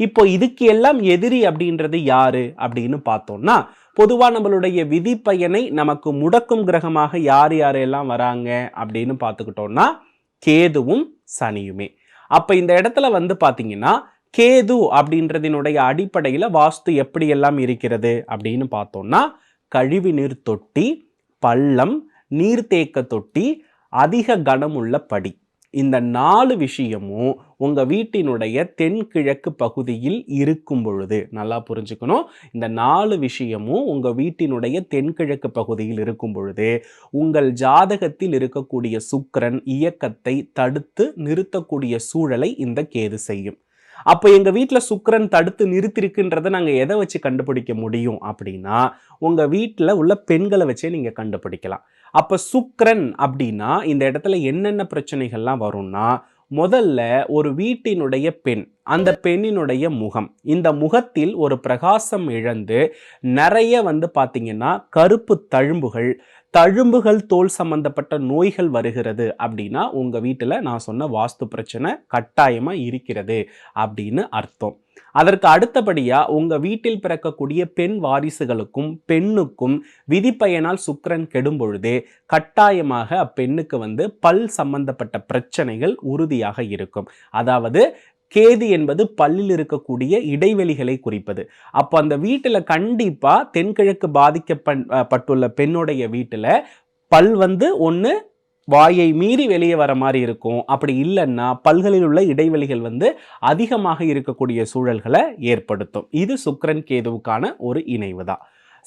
இப்போ இதுக்கு எல்லாம் எதிரி அப்படின்றது யாரு அப்படின்னு பார்த்தோம்னா பொதுவாக நம்மளுடைய விதி பயனை நமக்கு முடக்கும் கிரகமாக யார் யாரெல்லாம் வராங்க அப்படின்னு பார்த்துக்கிட்டோம்னா கேதுவும் சனியுமே. அப்போ இந்த இடத்துல வந்து பார்த்தீங்கன்னா கேது அப்படின்றதினுடைய அடிப்படையில் வாஸ்து எப்படி எல்லாம் இருக்கிறது அப்படின்னு பார்த்தோம்னா கழிவுநீர் தொட்டி பள்ளம் நீர்த்தேக்க தொட்டி அதிக கனமுள்ள படி. இந்த நாலு விஷயமும் உங்கள் வீட்டினுடைய தென்கிழக்கு பகுதியில் இருக்கும் பொழுது நல்லா புரிஞ்சுக்கணும். இந்த நாலு விஷயமும் உங்கள் வீட்டினுடைய தென்கிழக்கு பகுதியில் இருக்கும் பொழுது உங்கள் ஜாதகத்தில் இருக்கக்கூடிய சுக்கரன் இயக்கத்தை தடுத்து நிறுத்தக்கூடிய சூழலை இந்த கேது செய்யும். அப்போ எங்கள் வீட்டில் சுக்கரன் தடுத்து நிறுத்திருக்குன்றதை நாங்கள் எதை வச்சு கண்டுபிடிக்க முடியும் அப்படின்னா உங்கள் வீட்டில் உள்ள பெண்களை வச்சே நீங்கள் கண்டுபிடிக்கலாம். அப்போ சுக்கரன் அப்படின்னா இந்த இடத்துல என்னென்ன பிரச்சனைகள்லாம் வரும்னா முதல்ல ஒரு வீட்டினுடைய பெண் அந்த பெண்ணினுடைய முகம். இந்த முகத்தில் ஒரு பிரகாசம் இழந்து நிறைய வந்து பார்த்திங்கன்னா கருப்பு தழும்புகள் தழும்புகள் தோல் சம்பந்தப்பட்ட நோய்கள் வருகிறது அப்படின்னா உங்கள் வீட்டில் நான் சொன்ன வாஸ்து பிரச்சனை கட்டாயமாக இருக்கிறது அப்படின்னு அர்த்தம். அதற்கு அடுத்தபடியாக உங்கள் வீட்டில் பிறக்கக்கூடிய பெண் வாரிசுகளுக்கும் பெண்ணுக்கும் விதிப்பயனால் சுக்கரன் கெடும் பொழுது கட்டாயமாக அப்பெண்ணுக்கு வந்து பல் சம்பந்தப்பட்ட பிரச்சனைகள் உறுதியாக இருக்கும். அதாவது கேது என்பது பல்லில் இருக்கக்கூடிய இடைவெளிகளை குறிப்பது. அப்போ அந்த வீட்டில் கண்டிப்பாக தென்கிழக்கு பாதிக்கப்பட்டுள்ள பெண்ணுடைய வீட்டில் பல் வந்து ஒன்று வாயை மீறி வெளியே வர மாதிரி இருக்கும். அப்படி இல்லைன்னா பல்களில் உள்ள இடைவெளிகள் வந்து அதிகமாக இருக்கக்கூடிய சூழல்களை ஏற்படுத்தும். இது சுக்கரன் கேதுவுக்கான ஒரு இணைவு தான்.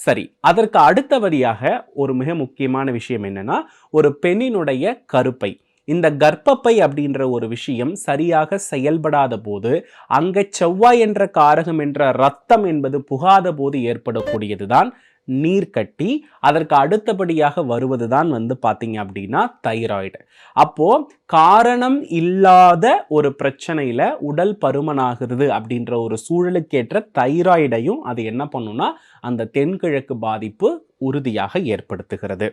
சரி அதற்கு அடுத்தபடியாக ஒரு மிக முக்கியமான விஷயம் என்னன்னா ஒரு பெண்ணினுடைய கருப்பை. இந்த கர்ப்பப்பை அப்படின்ற ஒரு விஷயம் சரியாக செயல்படாத போது அங்க செவ்வாய் என்ற காரகம் என்ற ரத்தம் என்பது புகாத போது ஏற்படக்கூடியதுதான் கட்டி அதற்கு அடுத்தபடியாக வருவதுதான் வந்து பார்த்தீங்க அப்படின்னா தைராய்டு. அப்போ காரணம் இல்லாத ஒரு பிரச்சனையில உடல் பருமனாகிறது அப்படின்ற ஒரு சூழலுக்கேற்ற தைராய்டையும் அது என்ன பண்ணும்னா அந்த தென்கிழக்கு பாதிப்பு உறுதியாக ஏற்படுத்துகிறது.